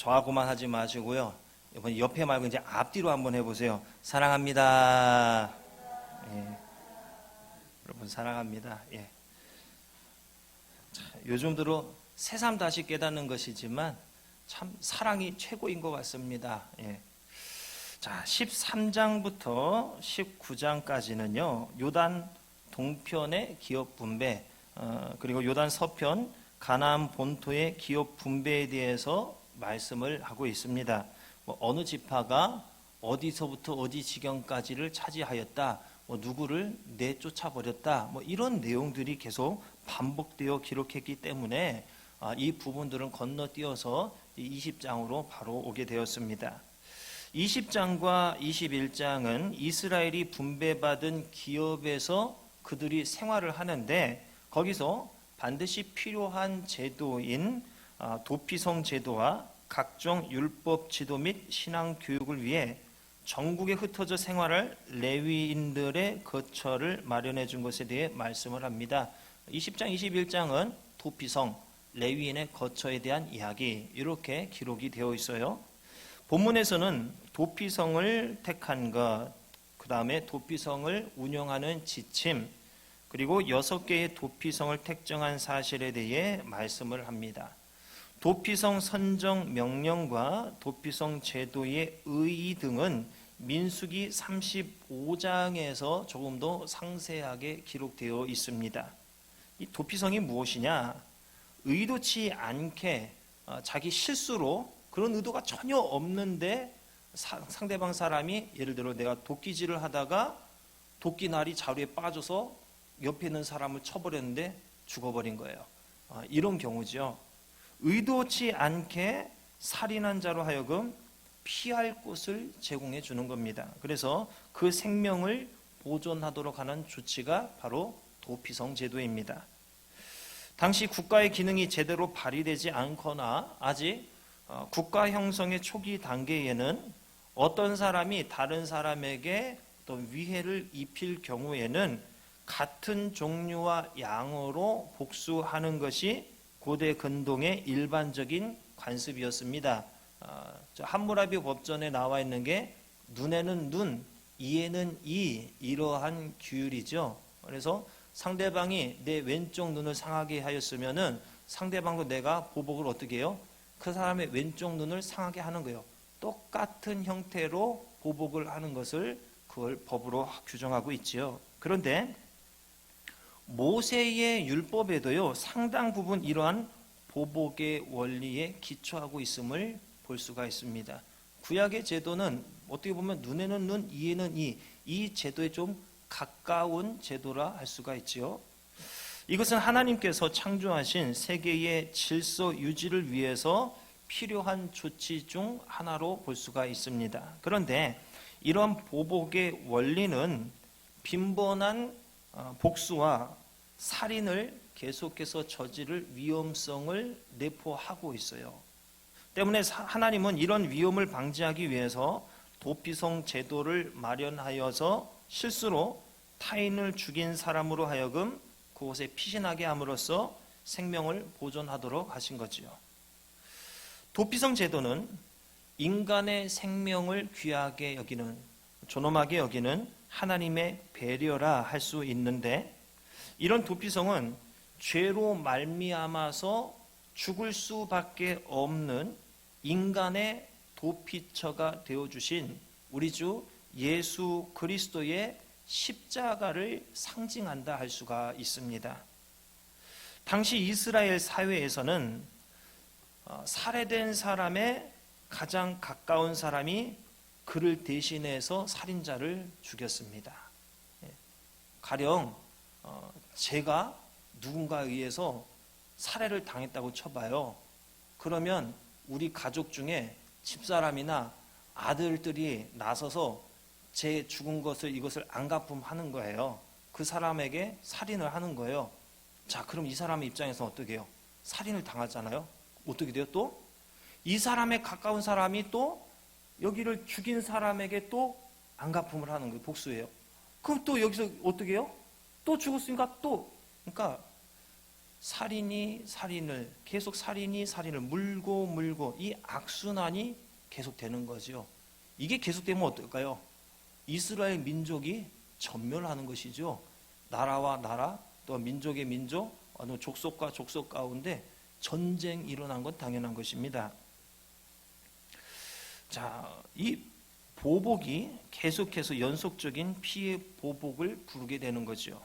저하고만 하지 마시고요. 이번 옆에 말고 이제 앞뒤로 한번 해보세요. 사랑합니다. 예. 여러분 사랑합니다. 예. 자, 요즘 들어 새삼 다시 깨닫는 것이지만 참 사랑이 최고인 것 같습니다. 예. 자, 13장부터 19장까지는요. 요단 동편의 기업 분배 어, 그리고 요단 서편 가나안 본토의 기업 분배에 대해서 말씀을 하고 있습니다. 뭐 어느 지파가 어디서부터 어디 지경까지를 차지하였다. 뭐 누구를 내쫓아 버렸다. 뭐 이런 내용들이 계속 반복되어 기록했기 때문에 아, 이 부분들은 건너뛰어서 20장으로 바로 오게 되었습니다. 20장과 21장은 이스라엘이 분배받은 기업에서 그들이 생활을 하는데 거기서 반드시 필요한 제도인 아, 도피성 제도와 각종 율법 지도 및 신앙 교육을 위해 전국에 흩어져 생활할 레위인들의 거처를 마련해 준 것에 대해 말씀을 합니다. 20장, 21장은 도피성, 레위인의 거처에 대한 이야기 이렇게 기록이 되어 있어요. 본문에서는 도피성을 택한 것, 그 다음에 도피성을 운영하는 지침, 그리고 여섯 개의 도피성을 택정한 사실에 대해 말씀을 합니다. 도피성 선정 명령과 도피성 제도의 의의 등은 민수기 35장에서 조금 더 상세하게 기록되어 있습니다. 이 도피성이 무엇이냐? 의도치 않게 어, 자기 실수로 그런 의도가 전혀 없는데 사- 상대방 사람이 예를 들어 내가 도끼질을 하다가 도끼날이 자루에 빠져서 옆에 있는 사람을 쳐버렸는데 죽어버린 거예요. 아, 이런 경우죠. 의도치 않게 살인한 자로 하여금 피할 곳을 제공해 주는 겁니다. 그래서 그 생명을 보존하도록 하는 조치가 바로 도피성 제도입니다. 당시 국가의 기능이 제대로 발휘되지 않거나 아직 어, 국가 형성의 초기 단계에는 어떤 사람이 다른 사람에게 어떤 위해를 입힐 경우에는 같은 종류와 양으로 복수하는 것이 고대 근동의 일반적인 관습이었습니다. 어, 저 함무라비 법전에 나와 있는 게 눈에는 눈, 이에는 이 이러한 규율이죠. 그래서 상대방이 내 왼쪽 눈을 상하게 하였으면은 상대방도 내가 보복을 어떻게 해요? 그 사람의 왼쪽 눈을 상하게 하는 거예요. 똑같은 형태로 보복을 하는 것을 그걸 법으로 규정하고 있지요. 그런데 모세의 율법에도요 상당 부분 이러한 보복의 원리에 기초하고 있음을 볼 수가 있습니다. 구약의 제도는 어떻게 보면 눈에는 눈, 이에는 이, 이 제도에 좀 가까운 제도라 할 수가 있지요. 이것은 하나님께서 창조하신 세계의 질서 유지를 위해서 필요한 조치 중 하나로 볼 수가 있습니다. 그런데 이런 보복의 원리는 빈번한 어, 복수와 살인을 계속해서 저지를 위험성을 내포하고 있어요. 때문에 사- 하나님은 이런 위험을 방지하기 위해서 도피성 제도를 마련하여서 실수로 타인을 죽인 사람으로 하여금 그곳에 피신하게 함으로써 생명을 보존하도록 하신 거지요. 도피성 제도는 인간의 생명을 귀하게 여기는 존엄하게 여기는 하나님의 배려라 할 수 있는데 이런 도피성은 죄로 말미암아서 죽을 수밖에 없는 인간의 도피처가 되어 주신 우리 주 예수 그리스도의 십자가를 상징한다 할 수가 있습니다. 당시 이스라엘 사회에서는 어, 살해된 사람의 가장 가까운 사람이 그를 대신해서 살인자를 죽였습니다. 예. 가령 어, 제가 누군가에 의해서 살해를 당했다고 쳐봐요. 그러면 우리 가족 중에 집사람이나 아들들이 나서서 제 죽은 것을 이것을 안 갚음하는 거예요. 그 사람에게 살인을 하는 거예요. 자, 그럼 이 사람의 입장에서 어떻게 해요? 살인을 당하잖아요. 어떻게 돼요? 또 이 사람에 가까운 사람이 또 여기를 죽인 사람에게 또 안 갚음을 하는 거예요. 복수예요. 그럼 또 여기서 어떻게 해요? 또 죽었으니까 또 그러니까 살인이 살인을 계속 살인이 살인을 물고 물고 이 악순환이 계속되는 거죠. 이게 계속되면 어떨까요? 이스라엘 민족이 전멸하는 것이죠. 나라와 나라 또 민족의 민족 어느 족속과 족속 가운데 전쟁 일어난 건 당연한 것입니다. 자, 이 보복이 계속해서 연속적인 피해 보복을 부르게 되는 거죠.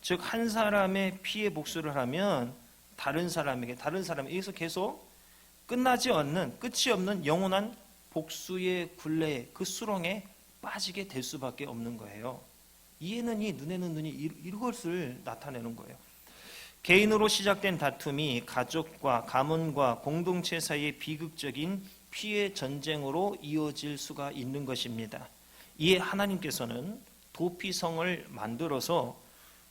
즉 한 사람의 피해 복수를 하면 다른 사람에게 다른 사람에게서 계속 끝나지 않는 끝이 없는 영원한 복수의 굴레 그 수렁에 빠지게 될 수밖에 없는 거예요. 이에는 이 눈에는 눈이 이- 이것을 나타내는 거예요. 개인으로 시작된 다툼이 가족과 가문과 공동체 사이의 비극적인 피해 전쟁으로 이어질 수가 있는 것입니다. 이에 하나님께서는 도피성을 만들어서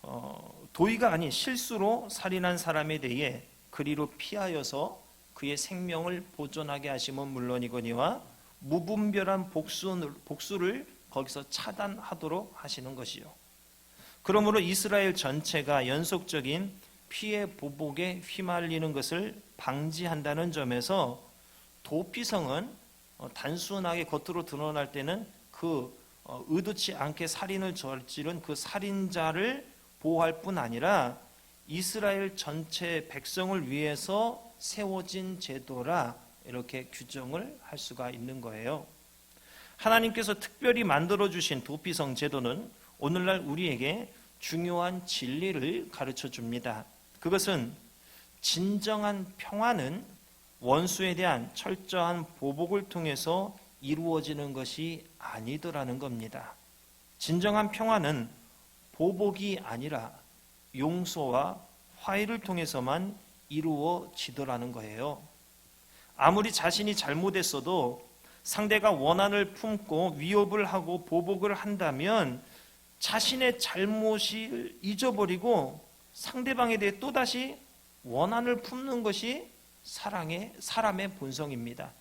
어, 도의가 아닌 실수로 살인한 사람에 대해 그리로 피하여서 그의 생명을 보존하게 하심은 물론이거니와 무분별한 복수, 복수를 거기서 차단하도록 하시는 것이요. 그러므로 이스라엘 전체가 연속적인 피해 보복에 휘말리는 것을 방지한다는 점에서 도피성은 어, 단순하게 겉으로 드러날 때는 그 어, 의도치 않게 살인을 저지른 그 살인자를 보호할 뿐 아니라 이스라엘 전체 백성을 위해서 세워진 제도라 이렇게 규정을 할 수가 있는 거예요. 하나님께서 특별히 만들어 주신 도피성 제도는 오늘날 우리에게 중요한 진리를 가르쳐 줍니다. 그것은 진정한 평화는 원수에 대한 철저한 보복을 통해서 이루어지는 것이 아니더라는 겁니다. 진정한 평화는 보복이 아니라 용서와 화해를 통해서만 이루어지더라는 거예요. 아무리 자신이 잘못했어도 상대가 원한을 품고 위협을 하고 보복을 한다면 자신의 잘못을 잊어버리고 상대방에 대해 또다시 원한을 품는 것이 사랑의 사람의 본성입니다.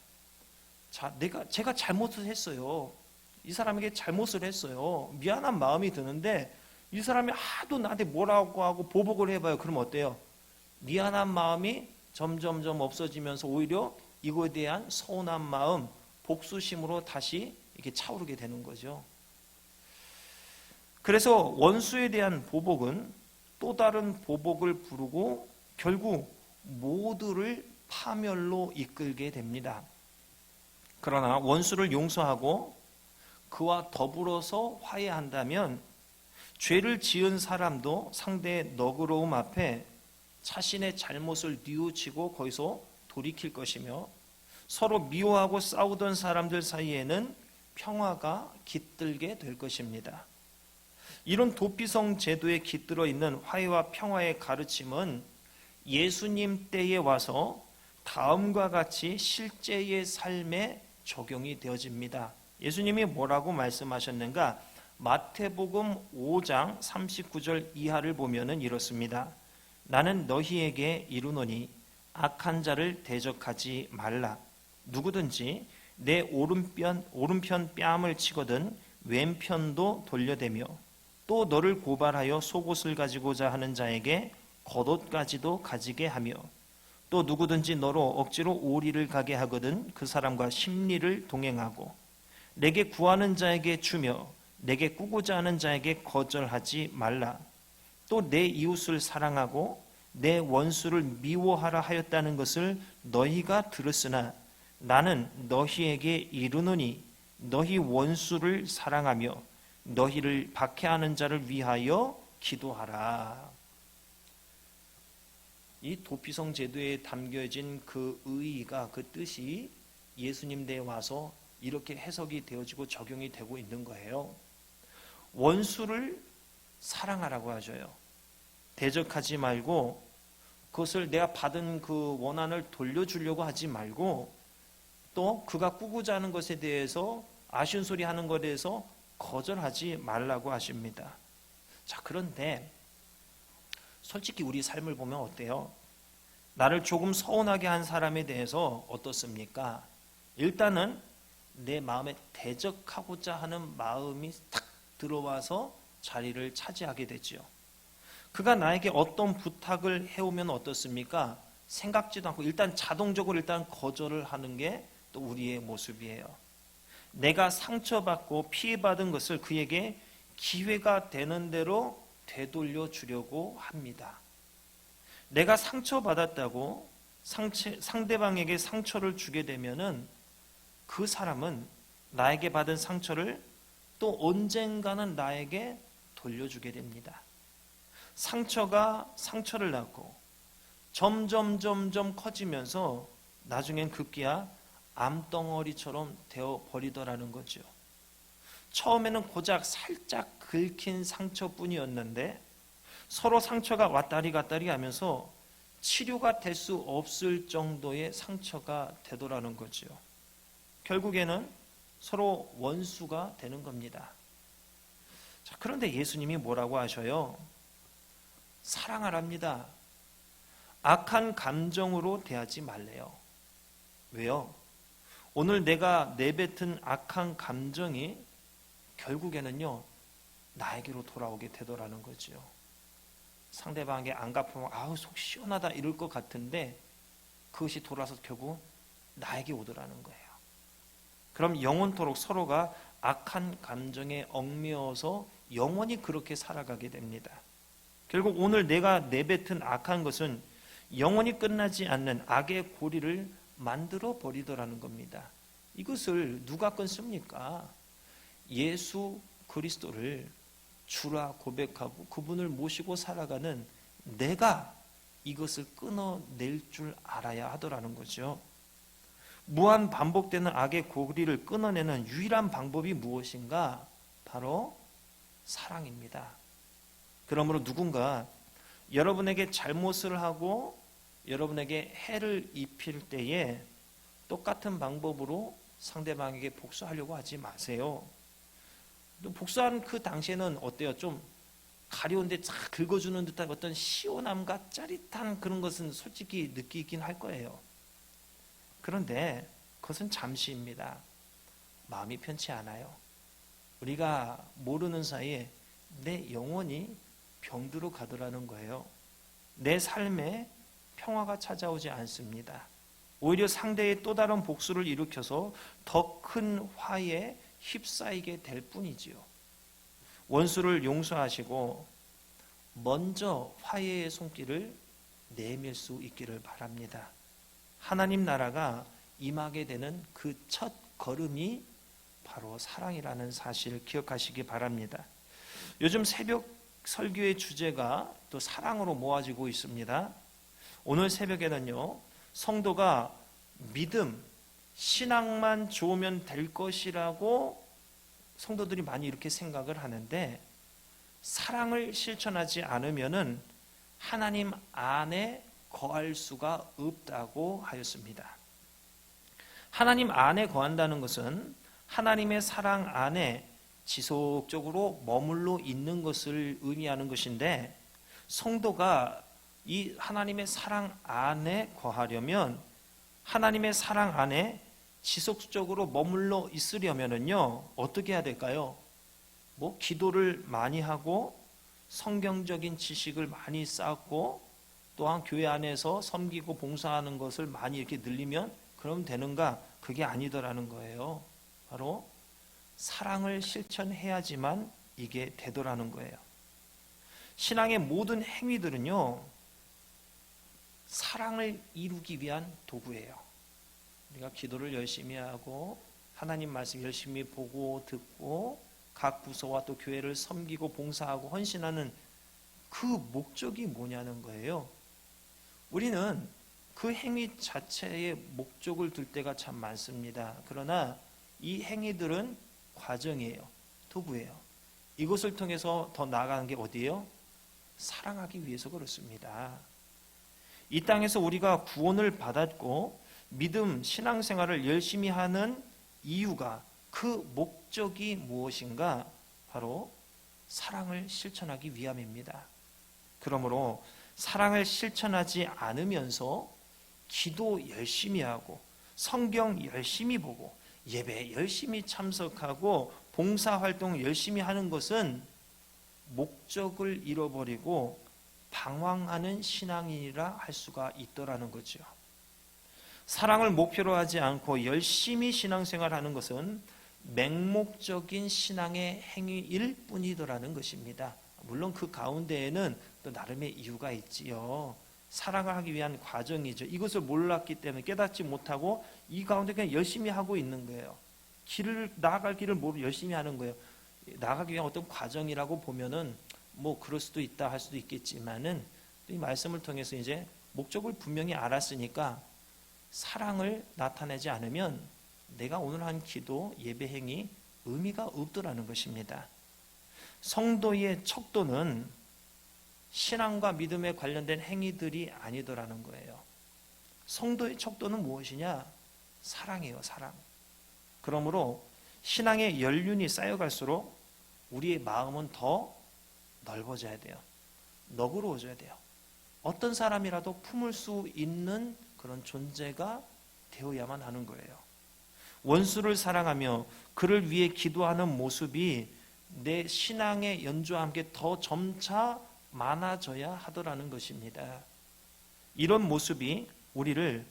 자, 내가 제가 잘못을 했어요. 이 사람에게 잘못을 했어요. 미안한 마음이 드는데 이 사람이 하도 나한테 뭐라고 하고 보복을 해봐요. 그럼 어때요? 미안한 마음이 점점점 없어지면서 오히려 이거에 대한 서운한 마음, 복수심으로 다시 이렇게 차오르게 되는 거죠. 그래서 원수에 대한 보복은 또 다른 보복을 부르고 결국 모두를 파멸로 이끌게 됩니다. 그러나 원수를 용서하고 그와 더불어서 화해한다면 죄를 지은 사람도 상대의 너그러움 앞에 자신의 잘못을 뉘우치고 거기서 돌이킬 것이며 서로 미워하고 싸우던 사람들 사이에는 평화가 깃들게 될 것입니다. 이런 도피성 제도에 깃들어 있는 화해와 평화의 가르침은 예수님 때에 와서 다음과 같이 실제의 삶에 적용이 되어집니다. 예수님이 뭐라고 말씀하셨는가? 마태복음 5장 39절 이하를 보면은 이렇습니다. 나는 너희에게 이르노니 악한 자를 대적하지 말라. 누구든지 내 오른편 오른편 뺨을 치거든 왼편도 돌려대며 또 너를 고발하여 속옷을 가지고자 하는 자에게 겉옷까지도 가지게 하며 또 누구든지 너로 억지로 오리를 가게 하거든 그 사람과 심리를 동행하고 내게 구하는 자에게 주며 내게 꾸고자 하는 자에게 거절하지 말라 또 내 이웃을 사랑하고 내 원수를 미워하라 하였다는 것을 너희가 들었으나 나는 너희에게 이르노니 너희 원수를 사랑하며 너희를 박해하는 자를 위하여 기도하라. 이 도피성 제도에 담겨진 그 의의가 그 뜻이 예수님 대에 와서 이렇게 해석이 되어지고 적용이 되고 있는 거예요. 원수를 사랑하라고 하죠요. 대적하지 말고 그것을 내가 받은 그 원한을 돌려주려고 하지 말고 또 그가 꾸고자 하는 것에 대해서 아쉬운 소리 하는 것에 대해서 거절하지 말라고 하십니다. 자, 그런데 솔직히 우리 삶을 보면 어때요? 나를 조금 서운하게 한 사람에 대해서 어떻습니까? 일단은 내 마음에 대적하고자 하는 마음이 탁 들어와서 자리를 차지하게 되죠. 그가 나에게 어떤 부탁을 해오면 어떻습니까? 생각지도 않고 일단 자동적으로 일단 거절을 하는 게 또 우리의 모습이에요. 내가 상처받고 피해받은 것을 그에게 기회가 되는 대로 되돌려 주려고 합니다. 내가 상처받았다고 상체, 상대방에게 상처를 주게 되면은 그 사람은 나에게 받은 상처를 또 언젠가는 나에게 돌려주게 됩니다. 상처가 상처를 낳고 점점 점점 커지면서 나중엔 급기야 암덩어리처럼 되어 버리더라는 거죠. 처음에는 고작 살짝 긁힌 상처뿐이었는데 서로 상처가 왔다리 갔다리 하면서 치료가 될 수 없을 정도의 상처가 되더라는 거죠. 결국에는 서로 원수가 되는 겁니다. 자, 그런데 예수님이 뭐라고 하셔요? 사랑하랍니다. 악한 감정으로 대하지 말래요. 왜요? 오늘 내가 내뱉은 악한 감정이 결국에는요, 나에게로 돌아오게 되더라는 거죠. 상대방에게 안 갚으면 아우 속 시원하다 이럴 것 같은데 그것이 돌아서 결국 나에게 오더라는 거예요. 그럼 영원토록 서로가 악한 감정에 얽매여서 영원히 그렇게 살아가게 됩니다. 결국 오늘 내가 내뱉은 악한 것은 영원히 끝나지 않는 악의 고리를 만들어 버리더라는 겁니다. 이것을 누가 끊습니까? 예수 그리스도를 주라 고백하고 그분을 모시고 살아가는 내가 이것을 끊어낼 줄 알아야 하더라는 거죠. 무한 반복되는 악의 고리를 끊어내는 유일한 방법이 무엇인가? 바로 사랑입니다. 그러므로 누군가 여러분에게 잘못을 하고 여러분에게 해를 입힐 때에 똑같은 방법으로 상대방에게 복수하려고 하지 마세요. 또 복수하는 그 당시에는 어때요? 좀 가려운데 쫙 긁어주는 듯한 어떤 시원함과 짜릿한 그런 것은 솔직히 느끼긴 할 거예요. 그런데 그것은 잠시입니다. 마음이 편치 않아요. 우리가 모르는 사이에 내 영혼이 병들어 가더라는 거예요. 내 삶에 평화가 찾아오지 않습니다. 오히려 상대의 또 다른 복수를 일으켜서 더 큰 화에 휩싸이게 될 뿐이지요. 원수를 용서하시고 먼저 화해의 손길을 내밀 수 있기를 바랍니다. 하나님 나라가 임하게 되는 그 첫 걸음이 바로 사랑이라는 사실을 기억하시기 바랍니다. 요즘 새벽 설교의 주제가 또 사랑으로 모아지고 있습니다. 오늘 새벽에는요, 성도가 믿음, 신앙만 좋으면 될 것이라고 성도들이 많이 이렇게 생각을 하는데 사랑을 실천하지 않으면은 하나님 안에 거할 수가 없다고 하였습니다. 하나님 안에 거한다는 것은 하나님의 사랑 안에 지속적으로 머물러 있는 것을 의미하는 것인데 성도가 이 하나님의 사랑 안에 거하려면 하나님의 사랑 안에 지속적으로 머물러 있으려면은요 어떻게 해야 될까요? 뭐 기도를 많이 하고 성경적인 지식을 많이 쌓고 또한 교회 안에서 섬기고 봉사하는 것을 많이 이렇게 늘리면 그럼 되는가? 그게 아니더라는 거예요. 바로 사랑을 실천해야지만 이게 되더라는 거예요. 신앙의 모든 행위들은요, 사랑을 이루기 위한 도구예요. 우리가 기도를 열심히 하고 하나님 말씀 열심히 보고 듣고 각 부서와 또 교회를 섬기고 봉사하고 헌신하는 그 목적이 뭐냐는 거예요. 우리는 그 행위 자체의 목적을 둘 때가 참 많습니다. 그러나 이 행위들은 과정이에요. 도구예요. 이것을 통해서 더 나아가는 게 어디예요? 사랑하기 위해서 그렇습니다. 이 땅에서 우리가 구원을 받았고 믿음, 신앙생활을 열심히 하는 이유가 그 목적이 무엇인가? 바로 사랑을 실천하기 위함입니다. 그러므로 사랑을 실천하지 않으면서 기도 열심히 하고 성경 열심히 보고 예배 열심히 참석하고 봉사 활동 열심히 하는 것은 목적을 잃어버리고 방황하는 신앙인이라 할 수가 있더라는 거죠. 사랑을 목표로 하지 않고 열심히 신앙생활하는 것은 맹목적인 신앙의 행위일 뿐이더라는 것입니다. 물론 그 가운데에는 또 나름의 이유가 있지요. 사랑을 하기 위한 과정이죠. 이것을 몰랐기 때문에 깨닫지 못하고 이 가운데 그냥 열심히 하고 있는 거예요. 길을 나아갈 길을 모르 열심히 하는 거예요. 나가기 위한 어떤 과정이라고 보면은 뭐 그럴 수도 있다 할 수도 있겠지만은 이 말씀을 통해서 이제 목적을 분명히 알았으니까 사랑을 나타내지 않으면 내가 오늘 한 기도 예배 행위 의미가 없더라는 것입니다. 성도의 척도는 신앙과 믿음에 관련된 행위들이 아니더라는 거예요. 성도의 척도는 무엇이냐? 사랑이에요, 사랑. 그러므로 신앙의 연륜이 쌓여갈수록 우리의 마음은 더 넓어져야 돼요. 너그러워져야 돼요. 어떤 사람이라도 품을 수 있는 그런 존재가 되어야만 하는 거예요. 원수를 사랑하며 그를 위해 기도하는 모습이 내 신앙의 연주와 함께 더 점차 많아져야 하더라는 것입니다. 이런 모습이 우리를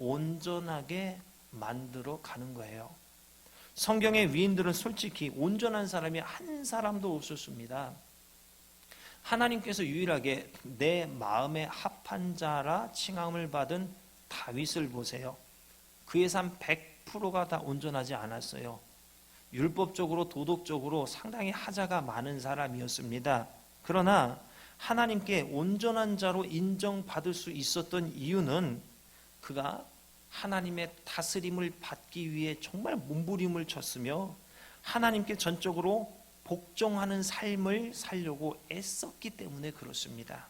온전하게 만들어 가는 거예요. 성경의 위인들은 솔직히 온전한 사람이 한 사람도 없었습니다. 하나님께서 유일하게 내 마음에 합한 자라 칭함을 받은 다윗을 보세요. 그의 삶 100%가 다 온전하지 않았어요. 율법적으로 도덕적으로 상당히 하자가 많은 사람이었습니다. 그러나 하나님께 온전한 자로 인정받을 수 있었던 이유는 그가 하나님의 다스림을 받기 위해 정말 몸부림을 쳤으며 하나님께 전적으로 복종하는 삶을 살려고 애썼기 때문에 그렇습니다.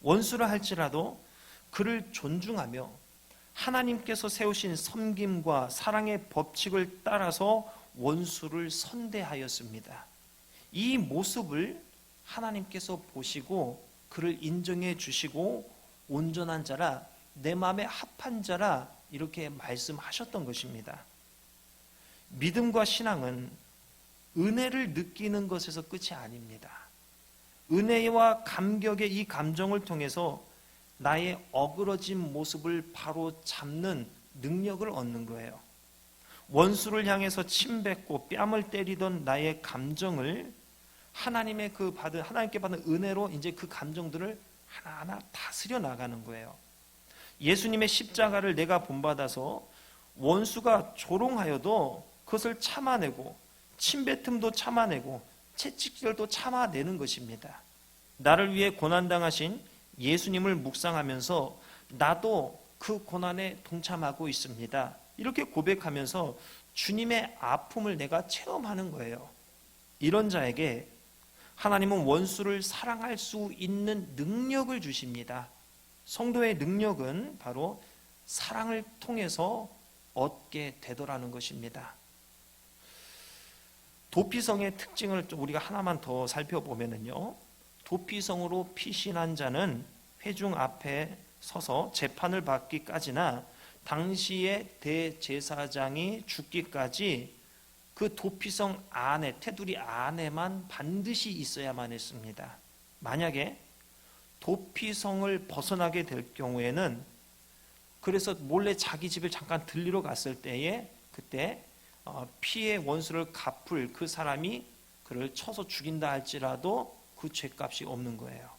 원수를 할지라도 그를 존중하며 하나님께서 세우신 섬김과 사랑의 법칙을 따라서 원수를 선대하였습니다. 이 모습을 하나님께서 보시고 그를 인정해 주시고 온전한 자라 내 마음에 합한 자라 이렇게 말씀하셨던 것입니다. 믿음과 신앙은 은혜를 느끼는 것에서 끝이 아닙니다. 은혜와 감격의 이 감정을 통해서 나의 어그러진 모습을 바로 잡는 능력을 얻는 거예요. 원수를 향해서 침뱉고 뺨을 때리던 나의 감정을 하나님의 그 받은 하나님께 받은 은혜로 이제 그 감정들을 하나하나 다스려 나가는 거예요. 예수님의 십자가를 내가 본받아서 원수가 조롱하여도 그것을 참아내고 침뱉음도 참아내고 채찍질도 참아내는 것입니다. 나를 위해 고난당하신 예수님을 묵상하면서 나도 그 고난에 동참하고 있습니다. 이렇게 고백하면서 주님의 아픔을 내가 체험하는 거예요. 이런 자에게 하나님은 원수를 사랑할 수 있는 능력을 주십니다. 성도의 능력은 바로 사랑을 통해서 얻게 되더라는 것입니다. 도피성의 특징을 좀 우리가 하나만 더 살펴보면은요. 도피성으로 피신한 자는 회중 앞에 서서 재판을 받기까지나 당시의 대제사장이 죽기까지 그 도피성 안에 테두리 안에만 반드시 있어야만 했습니다. 만약에 도피성을 벗어나게 될 경우에는 그래서 몰래 자기 집을 잠깐 들리러 갔을 때에 그때 어, 피해 원수를 갚을 그 사람이 그를 쳐서 죽인다 할지라도 그 죄값이 없는 거예요.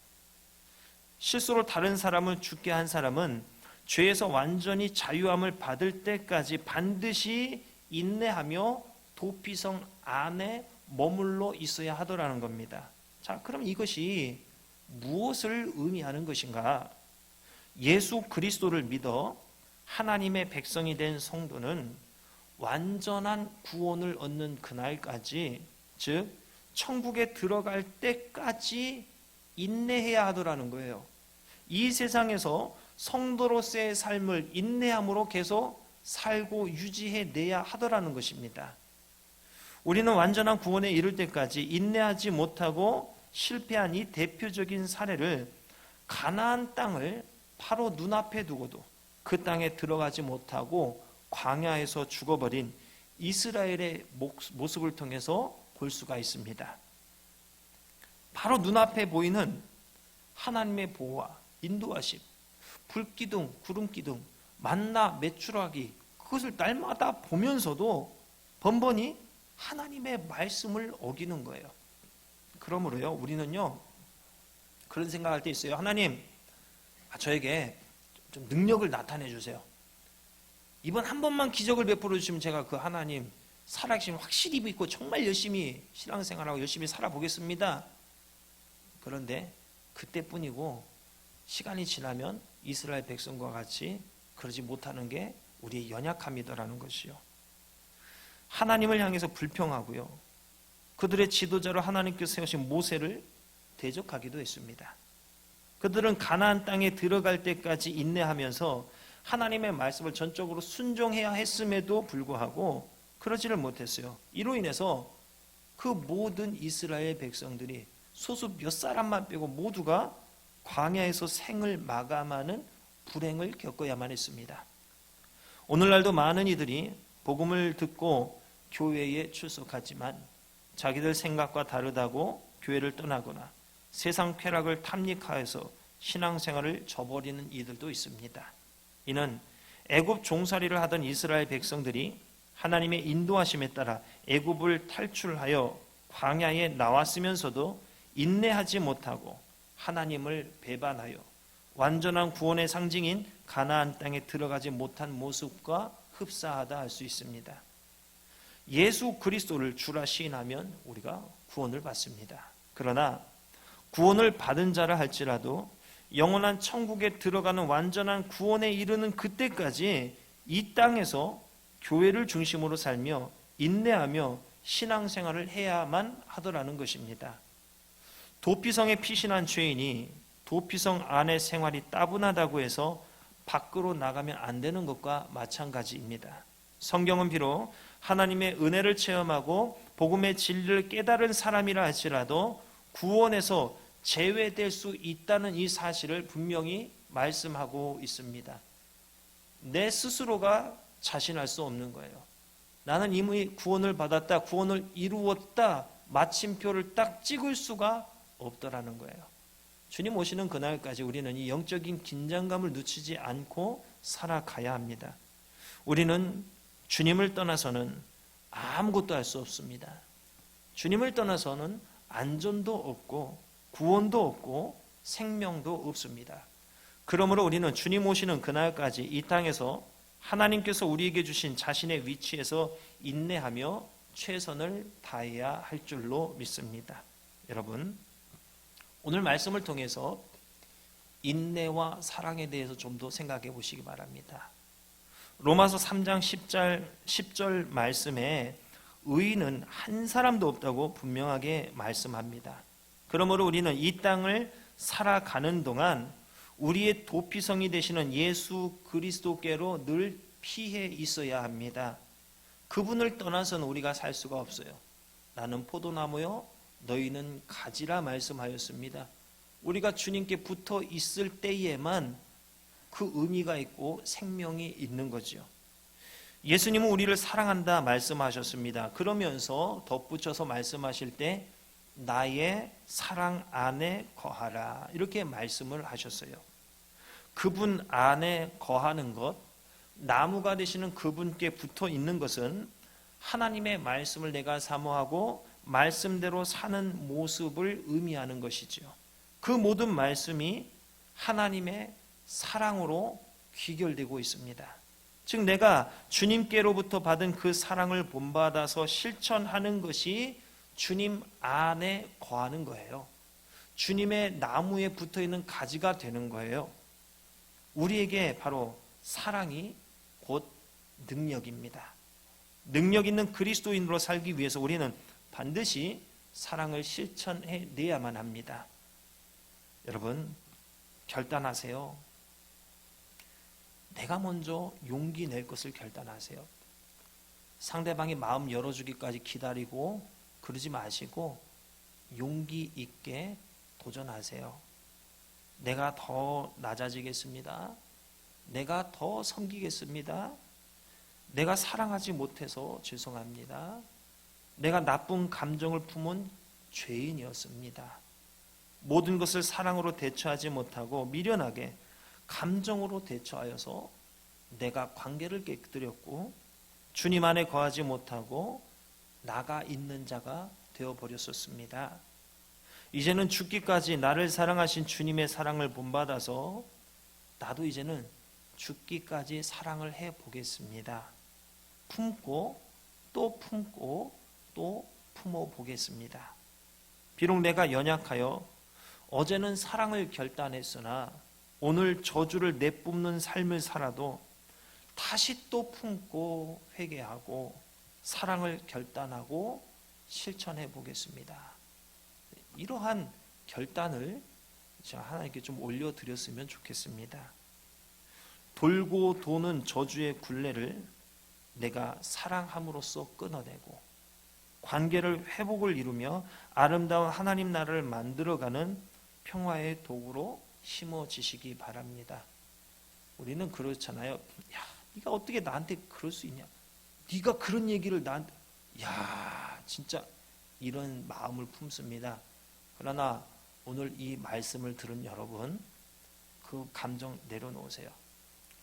실수로 다른 사람을 죽게 한 사람은 죄에서 완전히 자유함을 받을 때까지 반드시 인내하며 도피성 안에 머물러 있어야 하더라는 겁니다. 자, 그럼 이것이 무엇을 의미하는 것인가? 예수 그리스도를 믿어 하나님의 백성이 된 성도는 완전한 구원을 얻는 그날까지 즉 천국에 들어갈 때까지 인내해야 하더라는 거예요. 이 세상에서 성도로서의 삶을 인내함으로 계속 살고 유지해 내야 하더라는 것입니다. 우리는 완전한 구원에 이를 때까지 인내하지 못하고 실패한 이 대표적인 사례를 가나안 땅을 바로 눈앞에 두고도 그 땅에 들어가지 못하고 광야에서 죽어버린 이스라엘의 모습을 통해서 볼 수가 있습니다. 바로 눈앞에 보이는 하나님의 보호와 인도하심, 불기둥, 구름기둥, 만나 매출하기 그것을 날마다 보면서도 번번이 하나님의 말씀을 어기는 거예요. 그러므로요, 우리는요, 그런 생각할 때 있어요. 하나님, 아, 저에게 좀 능력을 나타내 주세요. 이번 한 번만 기적을 베풀어 주시면 제가 그 하나님 살아계심 확실히 믿고 정말 열심히 신앙생활하고 열심히 살아보겠습니다. 그런데 그때뿐이고 시간이 지나면 이스라엘 백성과 같이 그러지 못하는 게 우리의 연약함이다라는 것이요. 하나님을 향해서 불평하고요. 그들의 지도자로 하나님께서 세우신 모세를 대적하기도 했습니다. 그들은 가나안 땅에 들어갈 때까지 인내하면서 하나님의 말씀을 전적으로 순종해야 했음에도 불구하고 그러지를 못했어요. 이로 인해서 그 모든 이스라엘 백성들이 소수 몇 사람만 빼고 모두가 광야에서 생을 마감하는 불행을 겪어야만 했습니다. 오늘날도 많은 이들이 복음을 듣고 교회에 출석하지만 자기들 생각과 다르다고 교회를 떠나거나 세상 쾌락을 탐닉하여서 신앙생활을 저버리는 이들도 있습니다. 이는 애굽 종살이를 하던 이스라엘 백성들이 하나님의 인도하심에 따라 애굽을 탈출하여 광야에 나왔으면서도 인내하지 못하고 하나님을 배반하여 완전한 구원의 상징인 가나안 땅에 들어가지 못한 모습과 흡사하다 할 수 있습니다. 예수 그리스도를 주라 시인하면 우리가 구원을 받습니다. 그러나 구원을 받은 자라 할지라도 영원한 천국에 들어가는 완전한 구원에 이르는 그때까지 이 땅에서 교회를 중심으로 살며 인내하며 신앙생활을 해야만 하더라는 것입니다. 도피성에 피신한 죄인이 도피성 안의 생활이 따분하다고 해서 밖으로 나가면 안 되는 것과 마찬가지입니다. 성경은 비록 하나님의 은혜를 체험하고 복음의 진리를 깨달은 사람이라 할지라도 구원에서 제외될 수 있다는 이 사실을 분명히 말씀하고 있습니다. 내 스스로가 자신할 수 없는 거예요. 나는 이미 구원을 받았다, 구원을 이루었다, 마침표를 딱 찍을 수가 없더라는 거예요. 주님 오시는 그날까지 우리는 이 영적인 긴장감을 늦추지 않고 살아가야 합니다. 우리는 주님을 떠나서는 아무것도 할 수 없습니다. 주님을 떠나서는 안전도 없고 구원도 없고 생명도 없습니다. 그러므로 우리는 주님 오시는 그날까지 이 땅에서 하나님께서 우리에게 주신 자신의 위치에서 인내하며 최선을 다해야 할 줄로 믿습니다. 여러분, 오늘 말씀을 통해서 인내와 사랑에 대해서 좀 더 생각해 보시기 바랍니다. 로마서 3장 10절, 10절 말씀에 의인은 한 사람도 없다고 분명하게 말씀합니다. 그러므로 우리는 이 땅을 살아가는 동안 우리의 도피성이 되시는 예수 그리스도께로 늘 피해 있어야 합니다. 그분을 떠나서는 우리가 살 수가 없어요. 나는 포도나무요, 너희는 가지라 말씀하였습니다. 우리가 주님께 붙어 있을 때에만 그 의미가 있고 생명이 있는 거죠. 예수님은 우리를 사랑한다 말씀하셨습니다. 그러면서 덧붙여서 말씀하실 때 나의 사랑 안에 거하라 이렇게 말씀을 하셨어요. 그분 안에 거하는 것, 나무가 되시는 그분께 붙어 있는 것은 하나님의 말씀을 내가 사모하고 말씀대로 사는 모습을 의미하는 것이지요. 그 모든 말씀이 하나님의 사랑으로 귀결되고 있습니다. 즉 내가 주님께로부터 받은 그 사랑을 본받아서 실천하는 것이 주님 안에 거하는 거예요. 주님의 나무에 붙어 있는 가지가 되는 거예요. 우리에게 바로 사랑이 곧 능력입니다. 능력 있는 그리스도인으로 살기 위해서 우리는 반드시 사랑을 실천해 내야만 합니다. 여러분, 결단하세요. 내가 먼저 용기 낼 것을 결단하세요. 상대방이 마음 열어주기까지 기다리고 그러지 마시고 용기 있게 도전하세요. 내가 더 낮아지겠습니다. 내가 더 섬기겠습니다. 내가 사랑하지 못해서 죄송합니다. 내가 나쁜 감정을 품은 죄인이었습니다. 모든 것을 사랑으로 대처하지 못하고 미련하게 감정으로 대처하여서 내가 관계를 깨뜨렸고 주님 안에 거하지 못하고 나가 있는 자가 되어 버렸었습니다. 이제는 죽기까지 나를 사랑하신 주님의 사랑을 본받아서 나도 이제는 죽기까지 사랑을 해 보겠습니다. 품고 또 품고 또 품어 보겠습니다. 비록 내가 연약하여 어제는 사랑을 결단했으나 오늘 저주를 내뿜는 삶을 살아도 다시 또 품고 회개하고 사랑을 결단하고 실천해 보겠습니다. 이러한 결단을 하나님께 좀 올려드렸으면 좋겠습니다. 돌고 도는 저주의 굴레를 내가 사랑함으로써 끊어내고 관계를 회복을 이루며 아름다운 하나님 나라를 만들어가는 평화의 도구로 심어지시기 바랍니다. 우리는 그렇잖아요. 야, 네가 어떻게 나한테 그럴 수 있냐? 네가 그런 얘기를 나한테 야, 진짜 이런 마음을 품습니다. 그러나 오늘 이 말씀을 들은 여러분 그 감정 내려놓으세요.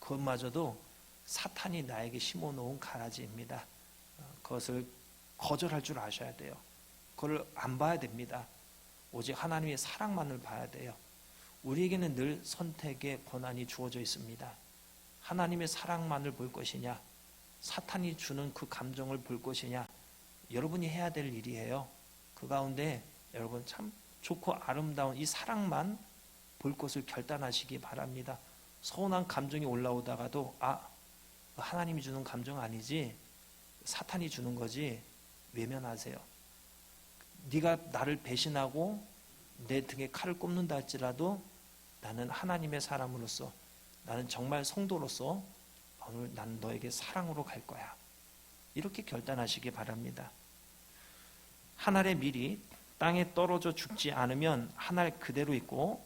그것마저도 사탄이 나에게 심어놓은 가라지입니다. 어, 그것을 거절할 줄 아셔야 돼요. 그걸 안 봐야 됩니다. 오직 하나님의 사랑만을 봐야 돼요. 우리에게는 늘 선택의 권한이 주어져 있습니다. 하나님의 사랑만을 볼 것이냐, 사탄이 주는 그 감정을 볼 것이냐, 여러분이 해야 될 일이에요. 그 가운데 여러분 참 좋고 아름다운 이 사랑만 볼 것을 결단하시기 바랍니다. 서운한 감정이 올라오다가도 아 하나님이 주는 감정 아니지 사탄이 주는 거지 외면하세요. 네가 나를 배신하고 내 등에 칼을 꼽는다 할지라도 나는 하나님의 사람으로서 나는 정말 성도로서 오늘 난 너에게 사랑으로 갈 거야. 이렇게 결단하시기 바랍니다. 한 알의 밀이 땅에 떨어져 죽지 않으면 한 알 그대로 있고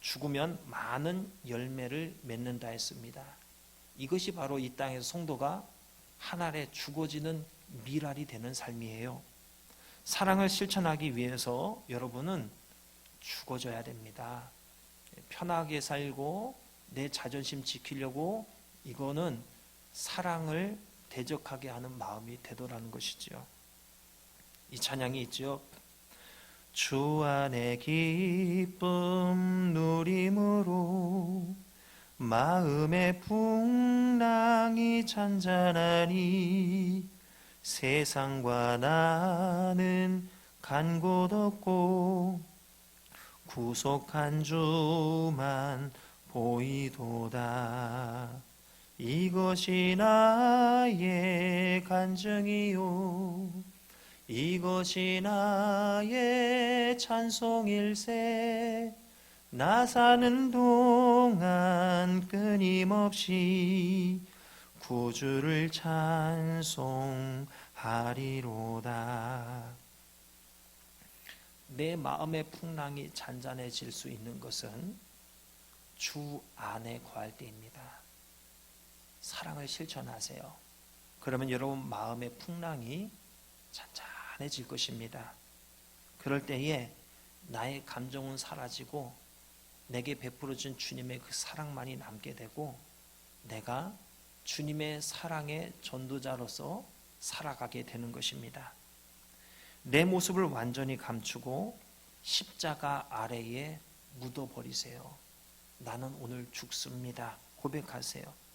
죽으면 많은 열매를 맺는다 했습니다. 이것이 바로 이 땅에서 성도가 한 알에 죽어지는 밀알이 되는 삶이에요. 사랑을 실천하기 위해서 여러분은 죽어져야 됩니다. 편하게 살고 내 자존심 지키려고 이거는 사랑을 대적하게 하는 마음이 되더라는 것이지요. 이 찬양이 있죠. 주 안의 기쁨 누림으로 마음의 풍랑이 잔잔하니 세상과 나는 간 곳 없고 구속한 주만 보이도다 이것이 나의 간증이요. 이것이 나의 찬송일세 나 사는 동안 끊임없이 구주를 찬송하리로다. 내 마음의 풍랑이 잔잔해질 수 있는 것은 주 안에 거할 때입니다. 사랑을 실천하세요. 그러면 여러분 마음의 풍랑이 잔잔해질 것입니다. 그럴 때에 나의 감정은 사라지고 내게 베풀어준 주님의 그 사랑만이 남게 되고 내가 주님의 사랑의 전도자로서 살아가게 되는 것입니다. 내 모습을 완전히 감추고 십자가 아래에 묻어버리세요. 나는 오늘 죽습니다. 고백하세요.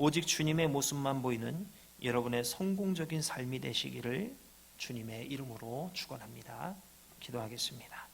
오직 주님의 모습만 보이는 여러분의 성공적인 삶이 되시기를 주님의 이름으로 축원합니다. 기도하겠습니다.